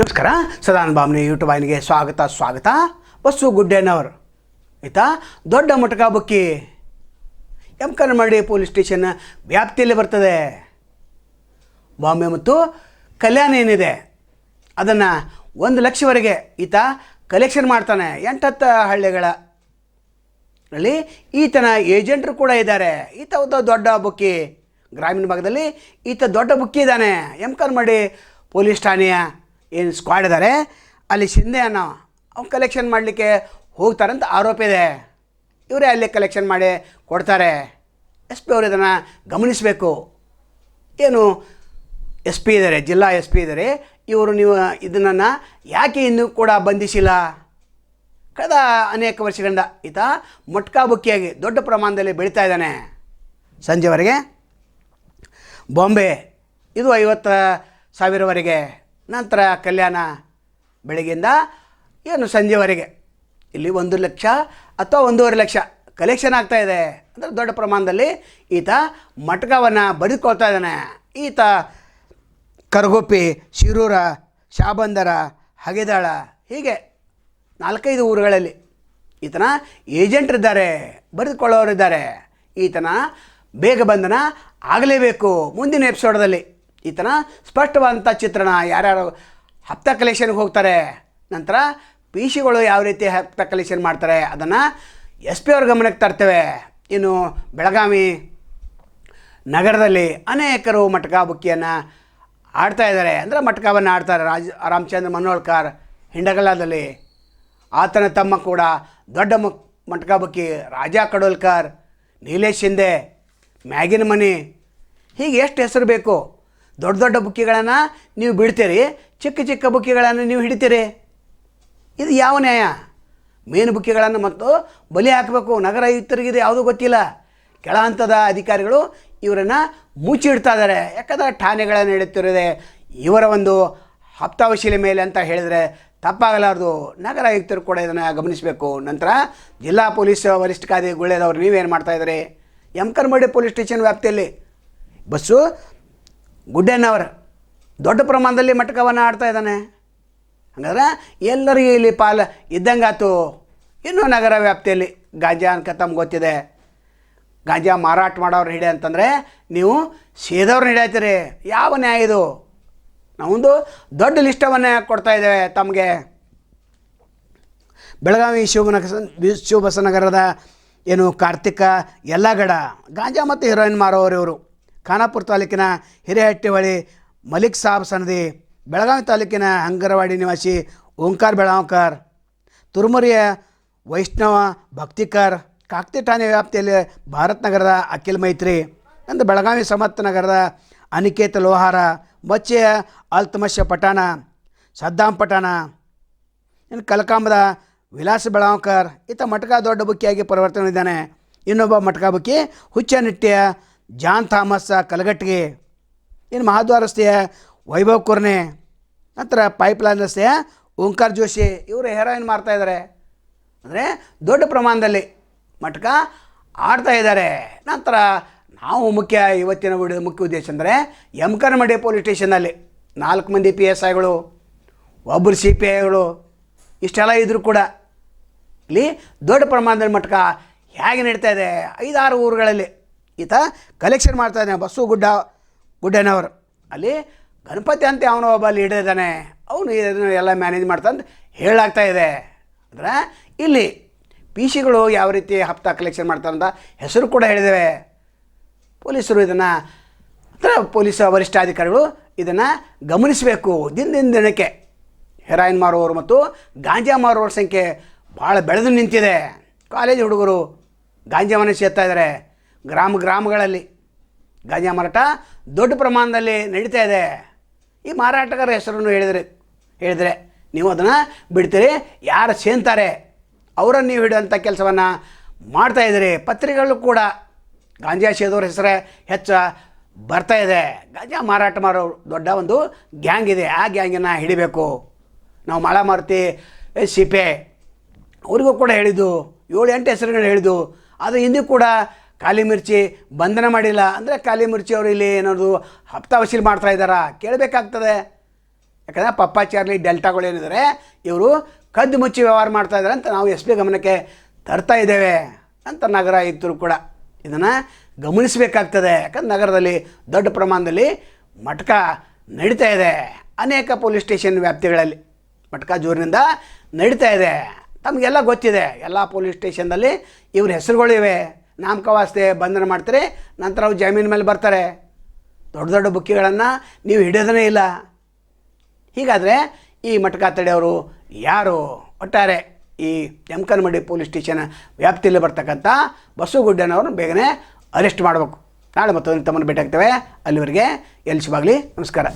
ನಮಸ್ಕಾರ. ಸದಾನಂದ ಯೂಟ್ಯೂಬ್ ವಾಹಿನಿಗೆ ಸ್ವಾಗತ ಸ್ವಾಗತ. ಬಸ್ಸು ಗುಡ್ಡೇನವರು. ಆಯಿತಾ? ದೊಡ್ಡ ಮಟಕ ಬುಕ್ಕಿ. ಎಂ ಕನ್ನಡಿ ಪೊಲೀಸ್ ಸ್ಟೇಷನ್ ವ್ಯಾಪ್ತಿಯಲ್ಲಿ ಬರ್ತದೆ. ಬಾಂಬೆ ಮತ್ತು ಕಲ್ಯಾಣ ಏನಿದೆ? ಅದನ್ನು ಒಂದು ಲಕ್ಷವರೆಗೆ ಈತ ಕಲೆಕ್ಷನ್ ಮಾಡ್ತಾನೆ. ಎಂಟತ್ತು ಹಳ್ಳಿಗಳ. ಅಲ್ಲಿ ಈತನ ಏಜೆಂಟ್ರು ಕೂಡ ಇದ್ದಾರೆ. ಈತ ಒಂದು ದೊಡ್ಡ ಬುಕ್ಕಿ. ಗ್ರಾಮೀಣ ಭಾಗದಲ್ಲಿ ಈತ ದೊಡ್ಡ ಬುಕ್ಕಿ ಇದ್ದಾನೆ. ಎಂ ಕನ್ಮಡಿ ಪೊಲೀಸ್ ಠಾಣೆಯ ಏನು ಸ್ಕ್ವಾಡ್ ಇದ್ದಾರೆ ಅಲ್ಲಿ ಶಿಂದೆ ಅನ್ನೋ ಅವ್ನು ಕಲೆಕ್ಷನ್ ಮಾಡಲಿಕ್ಕೆ ಹೋಗ್ತಾರಂತ ಆರೋಪ ಇದೆ. ಇವರೇ ಅಲ್ಲಿ ಕಲೆಕ್ಷನ್ ಮಾಡಿ ಕೊಡ್ತಾರೆ. ಎಸ್ ಪಿ ಅವರು ಇದನ್ನು ಗಮನಿಸಬೇಕು. ಏನು ಎಸ್ ಪಿ ಇದ್ದಾರೆ ಜಿಲ್ಲಾ ಎಸ್ ಪಿ ಇದ್ದಾರೆ ಇವರು ನೀವು ಇದನ್ನು ಯಾಕೆ ಇನ್ನೂ ಕೂಡ ಬಂಧಿಸಿಲ್ಲ? ಕಳೆದ ಅನೇಕ ವರ್ಷಗಳಿಂದ ಈತ ಮೊಟ್ಕಾ ಬುಕ್ಕಿಯಾಗಿ ದೊಡ್ಡ ಪ್ರಮಾಣದಲ್ಲಿ ಬೆಳೀತಾ ಇದ್ದಾನೆ. ಸಂಜೆವರೆಗೆ ಬಾಂಬೆ, ಇದು ಐವತ್ತು ಸಾವಿರವರೆಗೆ. ನಂತರ ಕಲ್ಯಾಣ ಬೆಳಗ್ಗೆಯಿಂದ ಏನು ಸಂಜೆವರೆಗೆ. ಇಲ್ಲಿ ಒಂದು ಲಕ್ಷ ಅಥವಾ ಒಂದೂವರೆ ಲಕ್ಷ ಕಲೆಕ್ಷನ್ ಆಗ್ತಾ ಇದೆ. ಅಂದರೆ ದೊಡ್ಡ ಪ್ರಮಾಣದಲ್ಲಿ ಈತ ಮಟ್ಕವನ್ನು ಬದುಕೊಳ್ತಾ ಇದ್ದಾನೆ. ಈತ ಕರಗುಪ್ಪಿ, ಶಿರೂರ, ಶಾಬಂದರ, ಹಗೆದಾಳ, ಹೀಗೆ ನಾಲ್ಕೈದು ಊರುಗಳಲ್ಲಿ ಈತನ ಏಜೆಂಟ್ರಿದ್ದಾರೆ ಬರೆದುಕೊಳ್ಳೋರಿದ್ದಾರೆ ಈತನ ಬೇಗ ಬಂಧನ ಆಗಲೇಬೇಕು ಮುಂದಿನ ಎಪಿಸೋಡಲ್ಲಿ ಈತನ ಸ್ಪಷ್ಟವಾದಂಥ ಚಿತ್ರಣ. ಯಾರ್ಯಾರು ಹಪ್ತ ಕಲೆಕ್ಷನ್ಗೆ ಹೋಗ್ತಾರೆ, ನಂತರ ಪಿ ಸಿಗಳು ಯಾವ ರೀತಿ ಹಪ್ತ ಕಲೆಕ್ಷನ್ ಮಾಡ್ತಾರೆ, ಅದನ್ನು ಎಸ್ ಪಿ ಅವ್ರ ಗಮನಕ್ಕೆ ತರ್ತೇವೆ. ಇನ್ನು ಬೆಳಗಾವಿ ನಗರದಲ್ಲಿ ಅನೇಕರು ಮಟಕ ಬುಕ್ಕಿಯನ್ನು ಆಡ್ತಾ ಇದ್ದಾರೆ. ಅಂದರೆ ಮಟಕವನ್ನು ಆಡ್ತಾರೆ ರಾಜ, ರಾಮಚಂದ್ರ ಮನೋಳ್ಕರ್ ಹಿಂಡಗಲದಲ್ಲಿ ಆತನ ತಮ್ಮ ಕೂಡ ದೊಡ್ಡ ಮಕ್ ಮಟಕ ಬುಕ್ಕಿ, ರಾಜಾ ಕಡೋಲ್ಕರ್, ನೀಲೇಶ್ ಶಿಂದೆ, ಮ್ಯಾಗಿನ ಮನಿ. ಹೀಗೆ ಎಷ್ಟು ಹೆಸರು ಬೇಕು? ದೊಡ್ಡ ದೊಡ್ಡ ಬುಕ್ಕಿಗಳನ್ನು ನೀವು ಬಿಡ್ತೀರಿ, ಚಿಕ್ಕ ಚಿಕ್ಕ ಬುಕ್ಕಿಗಳನ್ನು ನೀವು ಹಿಡಿತೀರಿ. ಇದು ಯಾವ ನ್ಯಾಯ? ಮೇನು ಬುಕ್ಕಿಗಳನ್ನು ಮತ್ತು ಬಲಿ ಹಾಕಬೇಕು, ನಗರ ಆಯುಕ್ತರಿಗೆ ಇದು ಯಾವುದೂ ಗೊತ್ತಿಲ್ಲ. ಕೆಳ ಹಂತದ ಅಧಿಕಾರಿಗಳು ಇವರನ್ನು ಮುಚ್ಚಿಡ್ತಾ ಇದ್ದಾರೆ ಯಾಕಂದರೆ ಠಾಣೆಗಳನ್ನು ಇಡುತ್ತಿರದೆ ಇವರ ಒಂದು ಹಪ್ತಾವಶೀಲೆ ಮೇಲೆ ಅಂತ ಹೇಳಿದರೆ ತಪ್ಪಾಗಲಾರ್ದು. ನಗರ ಆಯುಕ್ತರು ಕೂಡ ಇದನ್ನು ಗಮನಿಸಬೇಕು. ನಂತರ ಜಿಲ್ಲಾ ಪೊಲೀಸ್ ವರಿಷ್ಠಾಧಿಕಾರಿ ಗುಳ್ಳೆದವ್ರು ನೀವೇನು ಮಾಡ್ತಾಯಿದ್ರಿ ಎಂ ಕರ್ಮಡಿ ಪೊಲೀಸ್ ಸ್ಟೇಷನ್ ವ್ಯಾಪ್ತಿಯಲ್ಲಿ. ಬಸ್ಸು ಗುಡ್ಡಣ್ಣವರ ದೊಡ್ಡ ಪ್ರಮಾಣದಲ್ಲಿ ಮಟಕವನ್ನು ಆಡ್ತಾ ಇದ್ದಾನೆ. ಹಂಗಾದ್ರೆ ಎಲ್ಲರಿಗೂ ಇಲ್ಲಿ ಪಾಲು ಇದ್ದಂಗಾತು ಇನ್ನೂ ನಗರ ವ್ಯಾಪ್ತಿಯಲ್ಲಿ ಗಾಂಜಾ ಅನ್ಕ ತಮ್ಗೆ ಗೊತ್ತಿದೆ. ಗಾಂಜಾ ಮಾರಾಟ ಮಾಡೋರು ಹಿಡಿ ಅಂತಂದರೆ ನೀವು ಸೇದವ್ರನ್ನ ಹಿಡಿಯತ್ತೀರಿ ಯಾವ ನ್ಯಾಯ ಇದು? ನಾವೊಂದು ದೊಡ್ಡ ಲಿಸ್ಟವನ್ನೇ ಕೊಡ್ತಾ ಇದ್ದೇವೆ ತಮಗೆ. ಬೆಳಗಾವಿ ಶಿವನಗ ಶಿವಬಸನಗರದ ಏನು ಕಾರ್ತಿಕ ಎಲ್ಲಗಡ ಗಾಂಜಾ ಮತ್ತು ಹೀರೋಯಿನ್ ಮಾರೋರು ಇವರು. ಖಾನಾಪುರ ತಾಲೂಕಿನ ಹಿರೇಹಟ್ಟಿಹೊಳಿ ಮಲಿಕ್ ಸಾಬ್ ಸನದಿ, ಬೆಳಗಾವಿ ತಾಲೂಕಿನ ಹಂಗರವಾಡಿ ನಿವಾಸಿ ಓಂಕಾರ ಬೆಳಗಾವ್ಕರ್, ತುರುಮುರಿಯ ವೈಷ್ಣವ ಭಕ್ತಿಕರ್, ಕಾಕ್ತಿ ಠಾಣೆ ವ್ಯಾಪ್ತಿಯಲ್ಲಿ ಭಾರತ್ ನಗರದ ಅಖಿಲ್ ಮೈತ್ರಿ ಅಂದು ಬೆಳಗಾವಿ ಸಮತ್ ನಗರದ ಅನಿಕೇತ ಲೋಹಾರ, ಮಚ್ಚೆಯ ಅಲ್ತಮಶ್ಯ ಪಠಾಣ, ಸದ್ದಾಂ ಪಠಾಣ, ಇನ್ನು ಕಲಕಾಂಬದ ವಿಲಾಸ ಬೆಳಗಾವ್ಕರ್, ಈತ ಮಟಕ ದೊಡ್ಡ ಬುಕ್ಕಿಯಾಗಿ ಪರಿವರ್ತನೆ ಇನ್ನೊಬ್ಬ ಮಟಕ ಬುಕ್ಕಿ ಹುಚ್ಚನಿಟ್ಟಿಯ ಜಾನ್ ಥಾಮಸ್ ಕಲಗಟ್ಟಿಗೆ ಇನ್ನು ಮಹಾದ್ವಾರ ರಸ್ತೆಯ ವೈಭವ್ ಕುರ್ನೆ, ನಂತರ ಪೈಪ್ಲೈನ್ ರಸ್ತೆಯ ಓಂಕಾರ್ ಜೋಶಿ, ಇವರು ಹೆರಾಯಿನ್ ಮಾರ್ತಾ ಇದ್ದಾರೆ ಅಂದರೆ ದೊಡ್ಡ ಪ್ರಮಾಣದಲ್ಲಿ ಮಟ್ಕ ಆಡ್ತಾ ಇದ್ದಾರೆ ನಂತರ ನಾವು ಮುಖ್ಯ ಇವತ್ತಿನ ಮುಖ್ಯ ಉದ್ದೇಶ ಅಂದರೆ ಎಂ ಕರ್ಮಡಿ ಪೊಲೀಸ್ ಸ್ಟೇಷನಲ್ಲಿ ನಾಲ್ಕು ಮಂದಿ ಪಿ ಎಸ್ ಐಗಳು ಒಬ್ಬರು ಸಿ ಪಿ ಐಗಳು ಇಷ್ಟೆಲ್ಲ ಇದ್ದರೂ ಕೂಡ ಇಲ್ಲಿ ದೊಡ್ಡ ಪ್ರಮಾಣದಲ್ಲಿ ಮಟ್ಕ ಹೇಗೆ ನಡೀತಾ ಇದೆ? ಐದಾರು ಊರುಗಳಲ್ಲಿ ಈತ ಕಲೆಕ್ಷನ್ ಮಾಡ್ತಾ ಇದ್ದಾನೆ ಬಸ್ಸು ಗುಡ್ಡ, ಗುಡ್ಡನವರು. ಅಲ್ಲಿ ಗಣಪತಿ ಅಂತ ಅವನು ಒಬ್ಬ ಲೀಡರ್ ಇದ್ದಾನೆ. ಅವನು ಇದನ್ನು ಎಲ್ಲ ಮ್ಯಾನೇಜ್ ಮಾಡ್ತಾನೆ ಹೇಳಾಗ್ತಾ ಇದೆ. ಅಂದರೆ ಇಲ್ಲಿ ಪಿ ಸಿಗಳು ಯಾವ ರೀತಿ ಹಪ್ತ ಕಲೆಕ್ಷನ್ ಮಾಡ್ತಾರೆ ಅಂತ ಹೆಸರು ಕೂಡ ಹೇಳಿದ್ದೇವೆ ಪೊಲೀಸರು ಇದನ್ನು, ಅಂದರೆ ಪೊಲೀಸ್ ವರಿಷ್ಠಾಧಿಕಾರಿಗಳು ಇದನ್ನು ಗಮನಿಸಬೇಕು. ದಿನದಿಂದ ದಿನಕ್ಕೆ ಹೆರಾಯಿನ್ ಮಾರುವವರು ಮತ್ತು ಗಾಂಜಾ ಮಾರುವವರ ಸಂಖ್ಯೆ ಭಾಳ ಬೆಳೆದು ನಿಂತಿದೆ. ಕಾಲೇಜ್ ಹುಡುಗರು ಗಾಂಜಾವನ್ನು ಸೇರ್ತಾ ಇದ್ದಾರೆ. ಗ್ರಾಮ ಗ್ರಾಮಗಳಲ್ಲಿ ಗಾಂಜಾ ಮಾರಾಟ ದೊಡ್ಡ ಪ್ರಮಾಣದಲ್ಲಿ ನಡೀತಾ ಇದೆ. ಈ ಮಾರಾಟಗಾರ ಹೆಸರನ್ನು ಹೇಳಿದರೆ ಹೇಳಿದರೆ ನೀವು ಅದನ್ನು ಬಿಡ್ತೀರಿ. ಯಾರು ಸೇಂತಾರೆ ಅವರನ್ನು ನೀವು ಹಿಡಿಯುವಂಥ ಕೆಲಸವನ್ನು ಮಾಡ್ತಾ ಇದ್ದೀರಿ. ಪತ್ರಿಕೆಗಳು ಕೂಡ ಗಾಂಜಾ ಸೇದೋರ ಹೆಸರೇ ಹೆಚ್ಚು ಬರ್ತಾ ಇದೆ. ಗಾಂಜಾ ಮಾರಾಟ ಮಾಡೋ ದೊಡ್ಡ ಒಂದು ಗ್ಯಾಂಗ್ ಇದೆ. ಆ ಗ್ಯಾಂಗನ್ನು ಹಿಡಿಬೇಕು. ನಾವು ಮಾಳ ಮಾರುತಿ ಸಿಪೆ ಅವ್ರಿಗೂ ಕೂಡ ಹೇಳಿದ್ದು, ಏಳು ಎಂಟು ಹೆಸರುಗಳು ಹೇಳಿದ್ದು ಆದರೆ ಇಂದು ಕೂಡ ಕಾಲಿ ಮಿರ್ಚಿ ಬಂಧನ ಮಾಡಿಲ್ಲ ಅಂದರೆ ಕಾಲಿ ಮಿರ್ಚಿ ಅವರು ಇಲ್ಲಿ ಏನಾದ್ರು ಹಪ್ತಾ ವಸೂಲಿ ಮಾಡ್ತಾ ಇದ್ದಾರಾ? ಕೇಳಬೇಕಾಗ್ತದೆ. ಯಾಕಂದರೆ ಪಪ್ಪಾಚಾರ್ಲಿ ಡೆಲ್ಟಾಗಳು ಏನಿದ್ದಾರೆ ಇವರು ಕದ್ದು ಮುಚ್ಚಿ ವ್ಯವಹಾರ ಮಾಡ್ತಾ ಇದ್ದಾರೆ ಅಂತ ನಾವು ಎಸ್ ಪಿ ಗಮನಕ್ಕೆ ತರ್ತಾ ಇದ್ದೇವೆ ಅಂತ ನಗರ ಆಯುಕ್ತರು ಕೂಡ. ಇದನ್ನು ಗಮನಿಸಬೇಕಾಗ್ತದೆ. ಯಾಕಂದ್ರೆ ನಗರದಲ್ಲಿ ದೊಡ್ಡ ಪ್ರಮಾಣದಲ್ಲಿ ಮಟ್ಕ ನಡೀತಾ ಇದೆ. ಅನೇಕ ಪೊಲೀಸ್ ಸ್ಟೇಷನ್ ವ್ಯಾಪ್ತಿಗಳಲ್ಲಿ ಮಟ್ಕ ಜೋರಿನಿಂದ ನಡೀತಾ ಇದೆ. ತಮಗೆಲ್ಲ ಗೊತ್ತಿದೆ, ಎಲ್ಲ ಪೊಲೀಸ್ ಸ್ಟೇಷನ್ನಲ್ಲಿ ಇವ್ರ ಹೆಸರುಗಳಿವೆ ನಾಮಕವಾಸ್ತೆ ಬಂಧನ ಮಾಡ್ತಾರೆ, ನಂತರ ಅವ್ರು ಜಾಮೀನು ಮೇಲೆ ಬರ್ತಾರೆ. ದೊಡ್ಡ ದೊಡ್ಡ ಬುಕ್ಕಿಗಳನ್ನು ನೀವು ಹಿಡಿಯೋದೇ ಇಲ್ಲ. ಹೀಗಾದರೆ ಈ ಮಟ್ಕಾ ತಡೆಯವರು ಯಾರು? ಒಟ್ಟಾರೆ ಈ ಯಮಕನಮಡಿ ಪೊಲೀಸ್ ಸ್ಟೇಷನ್ ವ್ಯಾಪ್ತಿಯಲ್ಲಿ ಬರ್ತಕ್ಕಂಥ ಬಸವಗುಡ್ಡನವ್ರನ್ನ ಬೇಗನೆ ಅರೆಸ್ಟ್ ಮಾಡಬೇಕು. ನಾಳೆ ಮತ್ತೊಂದು ತಮ್ಮನ್ನು ಭೇಟಿ ಆಗ್ತೇವೆ ಅಲ್ಲಿವರೆಗೆ ಶುಭಾಗಲಿ. ನಮಸ್ಕಾರ.